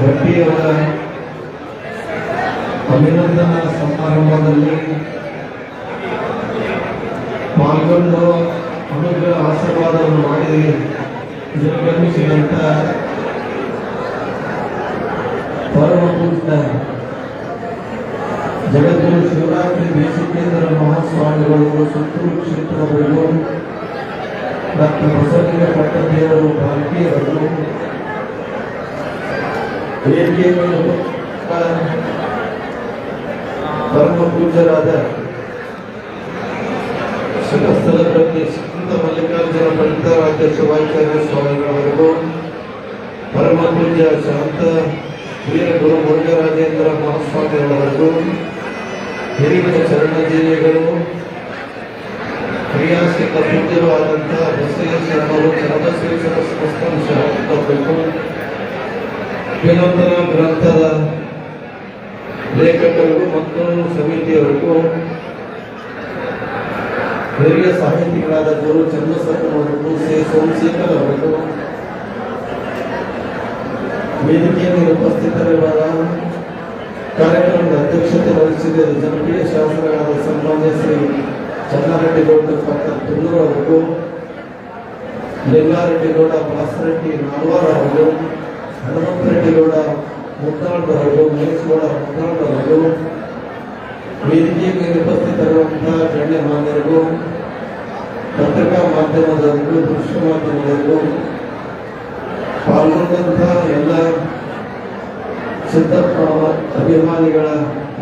ಭಟ್ಟಿಯವರ ಅಭಿನಂದನಾ ಸಮಾರಂಭದಲ್ಲಿ ಪಾಲ್ಗೊಂಡು ಅನುಗ್ರಹ ಆಶೀರ್ವಾದವನ್ನು ಮಾಡಿ ನಿರ್ಗಮಿಸಿದಂತ ಪರಮ ಪೂಜ್ಯ ಜಗದ್ಗುರು ಶಿವರಾತ್ರಿ ದೇಶಿಕೇಂದ್ರ ಮಹಾಸ್ವಾಮಿಗಳು ಸುತ್ತೂರು ಕ್ಷೇತ್ರದವರು ಡಾಕ್ಟರ್ ಬಸವಲಿಂಗ ಪಟ್ಟದೇವರು ಭಾರತೀಯರು ವೇದಿಕೆ ಮೇಲೆ ಪರಮ ಪೂಜ್ಯರಾದ ಪ್ರತಿ ಸಂತ ಮಲ್ಲಿಕಾರ್ಜುನ ಪಂಡಿತಾರಾಧ್ಯ ಶಿವಾಚಾರ್ಯ ಸ್ವಾಮಿಗಳವರೆಗೂ ಪರಮ ಪೂಜ್ಯ ಶಾಂತ ವೀರ ಗುರು ಮುರುಘರಾಜೇಂದ್ರ ಮಹಾಸ್ವಾಮಿಗಳವರೆಗೂ ಹಿರಿಯ ಚರಣಜೀವಿಗಳು ಪೂಜ್ಯರು ಆದಂತಹ ಬಸಯ್ಯ ಶರಣರು ಚರಬಸವೇಶ್ವರ ಸಂಸ್ಥಾನ ಶರಣಬೇಕು ವಿನೂತನ ಗ್ರಂಥದ ಲೇಖಕರಿಗೂ ಮತ್ತು ಸಮಿತಿಯವರಿಗೂ ಹಿರಿಯ ಸಾಹಿತಿಗಳಾದ ಗುರು ಚಂದ್ರಸಪ್ಪನವರಿಗೂ ಶ್ರೀ ಸೋಮಶೇಖರ್ ಅವರಿಗೂ ವೇದಿಕೆಯಲ್ಲಿ ಉಪಸ್ಥಿತರಿರುವ ಕಾರ್ಯಕ್ರಮದ ಅಧ್ಯಕ್ಷತೆ ವಹಿಸಿದ ಜನಪ್ರಿಯ ಶಾಸಕರಾದ ಸನ್ಮಾನ್ಯ ಚನ್ನಾರೆಡ್ಡಿ ಗೌಡ ಪಕ್ಕ ತುಳ್ಳೂರು ಅವರಿಗೂ ಲಿಂಗಾರೆಡ್ಡಿ ಗೌಡ ಬಾಸರೆಡ್ಡಿ ನಾಲ್ವಾರ ಅವರು ಹನುಮಂತರೆಡ್ಡಿ ಗೌಡ ಮುದ್ದಾಂಡ ಅವರು ಮಹೇಶ್ ಗೌಡ ಮುದ್ದಾಳ್ ಅವರು ವೇದಿಕೆಯ ಮೇಲೆ ಉಪಸ್ಥಿತರಿರುವಂತಹ ಗಣ್ಯ ಮಾನ್ಯರಿಗೂ, ಪತ್ರಿಕಾ ಮಾಧ್ಯಮದವರಿಗೂ, ದೃಶ್ಯ ಮಾಧ್ಯಮದವರಿಗೂ, ಪಾಲ್ಗೊಂಡಂತಹ ಎಲ್ಲ ಸಿದ್ದಪ್ಪ ಅಭಿಮಾನಿಗಳ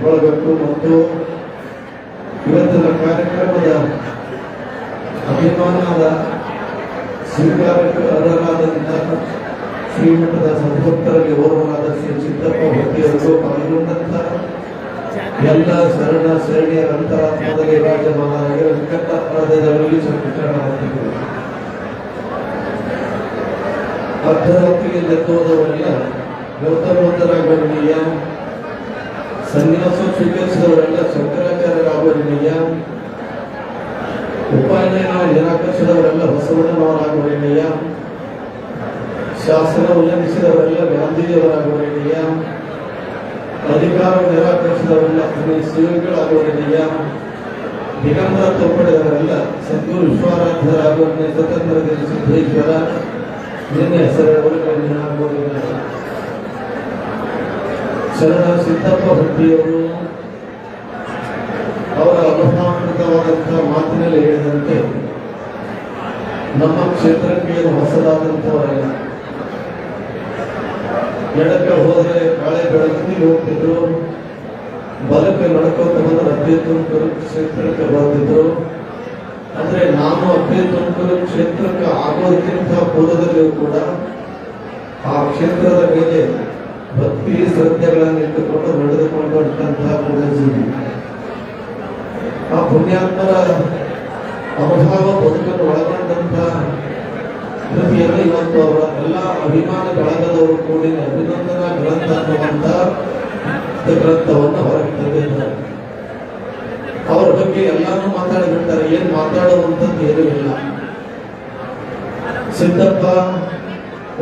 ಒಳಗಟ್ಟು ಮತ್ತು ಇವತ್ತಿನ ಕಾರ್ಯಕ್ರಮದ ಅಭಿಮಾನದ ಸ್ವೀಕಾರಕ್ಕೆ ಅರ್ಹರಾದಂತಹ ಶ್ರೀಮಠದ ಸಂಭಕ್ತರಲ್ಲಿ ಓರ್ವರಾದ ಶ್ರೀ ಸಿದ್ದಪ್ಪ ಭಕ್ತಿಯವರು ಪಾಲ್ಗೊಂಡಂತಹ ಎಲ್ಲ ಶರಣ ಶರಣಿಯ ಅಂತರಾತ್ಮದಲ್ಲಿ ರಾಜಮಾನಾಗಿ ವೆಂಕಟ ಅಪರಾಧದಲ್ಲಿ ಸಂಕಟರಾಗಿದ್ದರು ಅರ್ಧರಾತ್ರಿಯಲ್ಲಿ ಗೌತಮ ಗೌತಮೋತ್ತರಾಗವರ್ಣೀಯ ಸನ್ಯಾಸ ಸ್ವೀಕರಿಸಿದವರೆಲ್ಲ ಶಂಕರಾಚಾರ್ಯರಾಗವರ್ಣೀಯ ಉಪಾಯನ ನಿರಾಕರಿಸಿದವರೆಲ್ಲ ಬಸವಣ್ಣನವರಾಗವರ್ಣೀಯ ಶಾಸನ ಉಲ್ಲಂಘಿಸಿದವರೆಲ್ಲ ಗಾಂಧೀಜಿಯವರಾಗವರ್ಣೀಯ ಅಧಿಕಾರ ನಿರಾಕರಿಸಿದವರೆಲ್ಲ ಸೇವೆಗಳಾಗವರ್ಣೀಯ ದಿಗಂಬರ ತೋಪಡೆಯವರೆಲ್ಲ ಸದ್ಗುರು ವಿಶ್ವಾರಾಧ್ಯರಾಗವರ್ಣೀಯ ಸ್ವತಂತ್ರ ದೇಶ ಸಿದ್ದೇಶ್ವರ ನಿನ್ನೆ ಕಣ್ಣಿನ ಶರಣ ಸಿದ್ದಪ್ಪ ಹುಟ್ಟಿಯವರು ಅವರ ಅನುಭವಾತ್ಮಕವಾದಂತಹ ಮಾತಿನಲ್ಲಿ ಹೇಳಿದಂತೆ, ನಮ್ಮ ಕ್ಷೇತ್ರಕ್ಕೆ ಏನು ಹೊಸದಾದಂಥವರಲ್ಲ. ಎಡಕ್ಕೆ ಹೋದರೆ ಕಾಳೆ ಬೆಳಕಲ್ಲಿ ಹೋಗ್ತಿದ್ರು, ಬಲಕ್ಕೆ ನಡ್ಕೋತ ಬಂದ್ರೆ ತುಮಕೂರು ಕ್ಷೇತ್ರಕ್ಕೆ ಬರ್ತಿದ್ರು ಅಂದ್ರೆ ನಾನು ತುಮಕೂರು ಕ್ಷೇತ್ರಕ್ಕೆ ಆಗೋದಕ್ಕಿಂತ ಪೂರ್ವದಲ್ಲಿಯೂ ಕೂಡ ಆ ಕ್ಷೇತ್ರದ ಮೇಲೆ ಭಕ್ತಿ ಸತ್ಯಗಳನ್ನು ಇಟ್ಟುಕೊಂಡು ನಡೆದುಕೊಂಡಂತಹ ಪುಣ್ಯಜೀವಿ ಆ ಪುಣ್ಯಾತ್ಮರ ಅನುಭವ ಬದುಕನ್ನು ಒಳಗೊಂಡಂತಹ ಕೃತಿಯಲ್ಲಿ ಇವತ್ತು ಅವರ ಎಲ್ಲ ಅಭಿಮಾನ ಬಳಗದವರು ಕೂಡಿ ಅಭಿನಂದನಾ ಗ್ರಂಥ ಅನ್ನುವಂತಹ ಗ್ರಂಥವನ್ನು ಹೊರಗೆ ಅವರ ಬಗ್ಗೆ ಎಲ್ಲಾನು ಮಾತಾಡಿಬಿಡ್ತಾರೆ. ಏನ್ ಮಾತಾಡುವಂಥದ್ದು ಏನೂ ಇಲ್ಲ. ಸಿದ್ದಪ್ಪ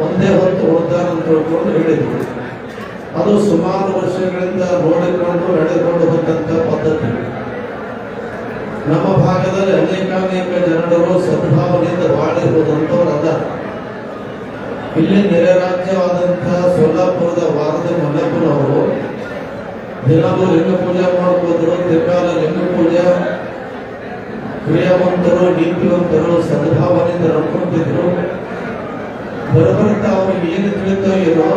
ಒಂದೇ ಹೊತ್ತು ಉಳ್ತಾನ ಅಂತ ತಿಳ್ಕೊಂಡು ಹೇಳಿದ್ರು. ಅದು ಸುಮಾರು ವರ್ಷಗಳಿಂದ ನೋಡಿಕೊಂಡು ನಡೆದುಕೊಂಡು ಬಂದಂತ ಪದ್ಧತಿ. ನಮ್ಮ ಭಾಗದಲ್ಲಿ ಅನೇಕಾನೇಕ ಜನರು ಸದ್ಭಾವನೆಯಿಂದ ಹೋದಂಥವ್ರು ಅದ ಇಲ್ಲಿ ನೆರೆ ರಾಜ್ಯವಾದಂತಹ ಸೋಲಾಪುರದ ವಾರದ ಮಲ್ಲಪ್ಪನವರು ದಿನವೂ ಲಿಂಗ ಪೂಜೆ ಮಾಡ್ಕೋದ್ರು ತಿರ್ಗಾಲ ಲಿಂಗ ಪೂಜೆ. ಕ್ರಿಯಾವಂತರು ನೀತಿವಂತರು ಸದ್ಭಾವನೆಯಿಂದ ನಡ್ಕೊಂತಿದ್ರು. ಬರಬರ್ತ ಅವ್ರಿಗೆ ಏನು ತಿಳಿತೋ ಏನೋ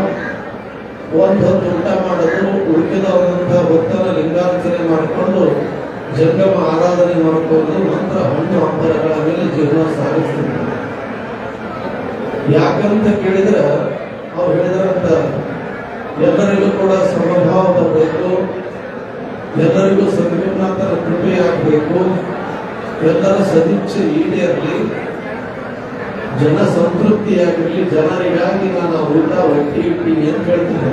ಒಂದ್ ಹೊತ್ತು ಊಟ ಮಾಡೋದು ಉಳಿದವರಂತಹ ಭಕ್ತರ ಲಿಂಗಾರ್ಚನೆ ಮಾಡಿಕೊಂಡು ಜಂಗಮ ಆರಾಧನೆ ಮಾಡಿಕೊಂಡು ಮಂತ್ರ ಹಣ್ಣು ಹಬ್ಬಗಳ ಮೇಲೆ ಜೀವನ ಸಾಗಿಸ್ತಿದ್ದಾರೆ ಯಾಕಂತ ಕೇಳಿದ್ರೆ, ಅವ್ರು ಹೇಳಿದ್ರಂತ ಎಲ್ಲರಿಗೂ ಕೂಡ ಸಮಭಾವ ಬರಬೇಕು, ಎಲ್ಲರಿಗೂ ಸಂಗಮನಾಥನ ಕೃಪೆ ಆಗಬೇಕು ಎಲ್ಲರ ಸದಿಚ್ಛೆ ಈಡೇರಲಿ. ಜನ ಸಂತೃಪ್ತಿಯಾಗಿರಲಿ ಜನರಿಗಾಗಿ ನಾನು ಊಟ ಹೊಟ್ಟಿ ಇಟ್ಟಿ ಅಂತ ಹೇಳ್ತಿದ್ದೆ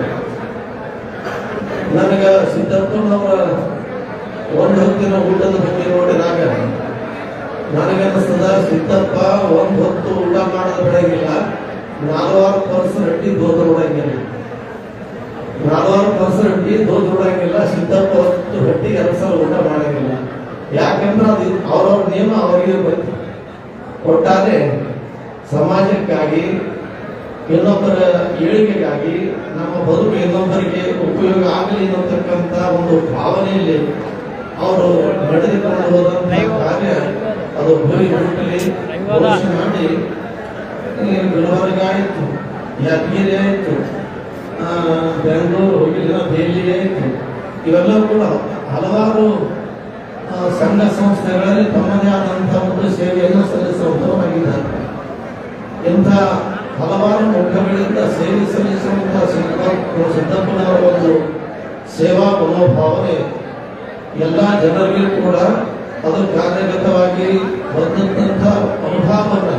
ನನಗ ಸಿದ್ದಪ್ಪನವರ ಒಂದು ಹೊತ್ತಿನ ಊಟದ ಬಗ್ಗೆ ನೋಡಿದಾಗ ನನಗನ್ನಿಸ್ತದ ಸಿದ್ದಪ್ಪ, ಒಂದ್ ಹೊತ್ತು ಊಟ ಮಾಡೋದು ಬಿಡಂಗಿಲ್ಲ ನಾಲ್ವಾರು ಪರ್ಸನ್ ರಟ್ಟಿ ದೋದ ಉಡಂಗಿಲ್ಲ. ನಾಲ್ವಾರು ಪರ್ಸನ್ ರಟ್ಟಿ ದೋದ ಬಿಡಂಗಿಲ್ಲ ಸಿದ್ದಪ್ಪ ಹೊತ್ತು ಗಟ್ಟಿ ಕೆಲಸ ಊಟ ಮಾಡಂಗಿಲ್ಲ. ಯಾಕಂದ್ರೆ ಅದು ಅವ್ರವ್ರ ನಿಯಮ, ಅವರಿಗೆ ಬಂತು ಒಟ್ಟಾರೆ ಸಮಾಜಕ್ಕಾಗಿ, ಇನ್ನೊಬ್ಬರ ಏಳಿಗೆಗಾಗಿ ನಮ್ಮ ಬದುಕು ಇನ್ನೊಬ್ಬರಿಗೆ ಉಪಯೋಗ ಆಗಲಿ ಅನ್ನತಕ್ಕಂಥ ಒಂದು ಭಾವನೆಯಲ್ಲಿ ಅವರು ನಡೆದುಕೊಂಡು ಹೋದಂತಹ ಕಾರ್ಯ ಅದು ಭೂಮಿ ಹುಟ್ಟಲಿ ಮಾಡಿ. ಗುಲ್ಬರ್ಗ ಯಾದಗಿರಿ ಆಯಿತು ಬೆಂಗಳೂರು, ಇಲ್ಲಿನ ದೆಹಲಿ ಆಯಿತು. ಇವೆಲ್ಲ ಕೂಡ ಹಲವಾರು ಸಂಘ ಸಂಸ್ಥೆಗಳಲ್ಲಿ ತಮ್ಮದೇ ಆದಂತಹ ಒಂದು ಸೇವೆಯನ್ನು ಸಲ್ಲಿಸುವಂತವರಾಗಿದ್ದಾರೆ ಇಂಥ ಹಲವಾರು ಮುಖಗಳಿಂದ ಸೇವೆ ಸಲ್ಲಿಸುವಂತಹ ಸಿದ್ದಪ್ಪನವರ ಒಂದು ಸೇವಾ ಮನೋಭಾವನೆ ಎಲ್ಲ ಜನರಿಗೂ ಕೂಡ ಅದು ಕಾರ್ಯಗತವಾಗಿ ಬಂದಂತಹ ಅನುಭವವನ್ನ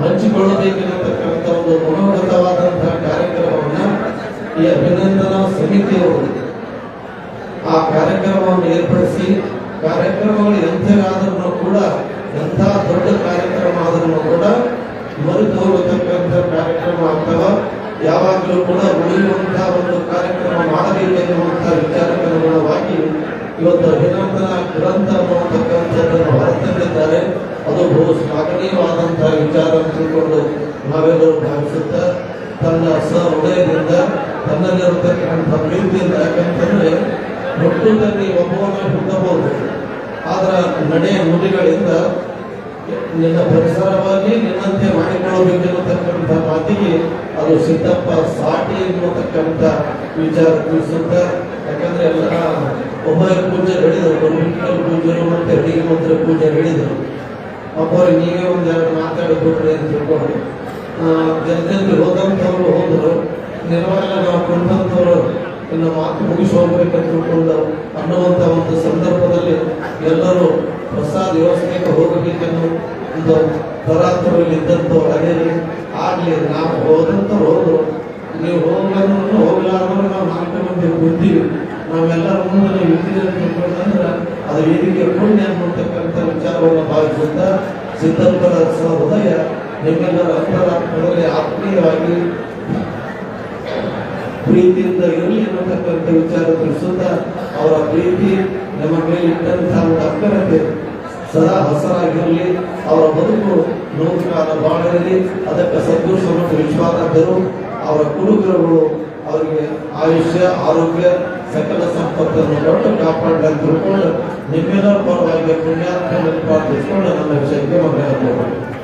ಹಂಚಿಕೊಳ್ಳಬೇಕಿರತಕ್ಕಂಥ ಒಂದು ಮನೋಗತವಾದಂತಹ ಕಾರ್ಯಕ್ರಮವನ್ನು ಈ ಅಭಿನಂದನಾ ಸಮಿತಿಯವರು ಆ ಕಾರ್ಯಕ್ರಮವನ್ನು ಏರ್ಪಡಿಸಿ, ಕಾರ್ಯಕ್ರಮಗಳು ಎಂಥವಾದರೂ ಕೂಡ ಎಂಥ ದೊಡ್ಡ ಕಾರ್ಯಕ್ರಮ ಆದರೂ ಕೂಡ ಮರೆತು ಹೋಗತಕ್ಕಂಥ ಕಾರ್ಯಕ್ರಮ ಅಥವಾ ಯಾವಾಗಲೂ ಕೂಡ ಉಳಿಯುವಂತಹ ಒಂದು ಕಾರ್ಯಕ್ರಮ ಮಾಡಬೇಕೆನ್ನುವಂತಹ ವಿಚಾರಕ್ಕನುಗುಣವಾಗಿ ಇವತ್ತು ಅಭಿನಂದನ ಗ್ರಂಥ ಅನ್ನುವಂತಕ್ಕಂಥದ್ದನ್ನು ಹೊರತಂದಿದ್ದಾರೆ. ಅದು ಬಹು ಶ್ಲಾಘನೀಯವಾದಂತಹ ವಿಚಾರ ತಿಳ್ಕೊಂಡು ನಾವೆಲ್ಲರೂ ಭಾವಿಸುತ್ತಾ ತನ್ನ ಸಹೃದಯದಿಂದ, ತನ್ನಲ್ಲಿರತಕ್ಕಂಥ ಪ್ರೀತಿಯಿಂದ, ಯಾಕಂತಂದ್ರೆ ಹುಟ್ಟುದಲ್ಲಿ ಒಬ್ಬವನ್ನ ಹುಟ್ಟಬಹುದು. ಆದ್ರ ನಡೆಯ ನುಡಿಗಳಿಂದ ನಿನ್ನ ಪರಿಸರವಾಗಿ ನಿನ್ನಂತೆ ಮಾಡಿಕೊಳ್ಳಬೇಕೆನ್ನುತಕ್ಕಂಥ ಮಾತಿಗೆ ಅದು ಸಿದ್ದಪ್ಪ ಸಾಟಿ ಎನ್ನುವತಕ್ಕಂಥ ವಿಚಾರ ತಿಳಿಸುತ್ತ ಯಾಕಂದ್ರೆ ಎಲ್ಲ ಒಬ್ಬರ ಪೂಜೆ ಹೇಳಿದರು ಗುರುವಿನ ಪೂಜೆ, ಮತ್ತೆ ಅಡಿಗೆ ಮಂತ್ರ ಪೂಜೆ ಹೇಳಿದರು. ಒಬ್ಬರು ನೀವೇ ಒಂದೆರಡು ಮಾತಾಡಬೇಕು ಅಂತ ತಿಳ್ಕೊಂಡು ಜನರಲ್ಲಿ ಹೋದಂಥವ್ರು ಹೋದರು. ನಿರ್ವಹಣೆ ನಾವು ಕೊಂಡಂಥವ್ರು ಇನ್ನು ಮಾತು ಮುಗಿಸಿ ಹೋಗ್ಬೇಕಂತ ತಿಳ್ಕೊಂಡು ಅನ್ನುವಂಥ ಒಂದು ಸಂದರ್ಭದಲ್ಲಿ ಎಲ್ಲರೂ ಪ್ರಸಾದ ವ್ಯವಸ್ಥೆಗೆ ಹೋಗಬೇಕೆಂದು ಒಂದು ತರಾತುರಲ್ಲಿ ಇದ್ದಂಥವ್ರು ಅದೇರಿ ಆಗಲಿ, ನಾವು ಹೋದಂಥವ್ರು ಹೋದ್ರು ನೀವು ಹೋಗ್ಲಾರ್ದ್ರು ಹೋಗ್ಲಾರ್ದ್ರು ನಾವು ನಾಲ್ಕು ಮಂದಿ ಬಂದೀವಿ. ನಾವೆಲ್ಲರ ಮುಂದೆ ನೀವು ಇದ್ದೀರಿ ಅದು ವೇದಿಕೆ ಪುಣ್ಯ ಅನ್ನತಕ್ಕಂಥ ವಿಚಾರವನ್ನು ಭಾವಿಸುತ್ತಾ ಸಿದ್ದಪ್ಪರ ಸಹೋದಯ ನಿಮ್ಮೆಲ್ಲರ ಅಂತರಾತ್ಮದಲ್ಲಿ ಆತ್ಮೀಯವಾಗಿ ಪ್ರೀತಿಯಿಂದ ಇರಲಿ ಅನ್ನತಕ್ಕಂಥ ವಿಚಾರ ತಿಳಿಸುತ್ತಾ ಅವರ ಪ್ರೀತಿ ನಮ್ಮ ಮೇಲೆ ಇಟ್ಟಂತಹ ಒಂದು ಅಕ್ಕರತೆ ಸದಾ ಹಸರಾಗಿರಲಿ. ಅವರ ಬದುಕು ನೂತನ ಬಾಳಿರಲಿ. ಅದಕ್ಕೆ ಸದ್ಗುರು ಮತ್ತು ವಿಶ್ವಾಸಾಧ್ಯರು ಅವರ ಕುರುಗ್ರಹಗಳು ಅವರಿಗೆ ಆಯುಷ್ಯ, ಆರೋಗ್ಯ, ಸಕಲ ಸಂಪತ್ತನ್ನು ಕೊಟ್ಟು ಕಾಪಾಡಲಿ ತಿಳ್ಕೊಂಡು ನಿಮ್ಮೆಲ್ಲರ ಪರವಾಗಿ ಪುಣ್ಯಾತ್ಮ ಪ್ರಾರ್ಥಿಸಿಕೊಂಡು ನನ್ನ ವಿಷಯಕ್ಕೆ ಮಗನ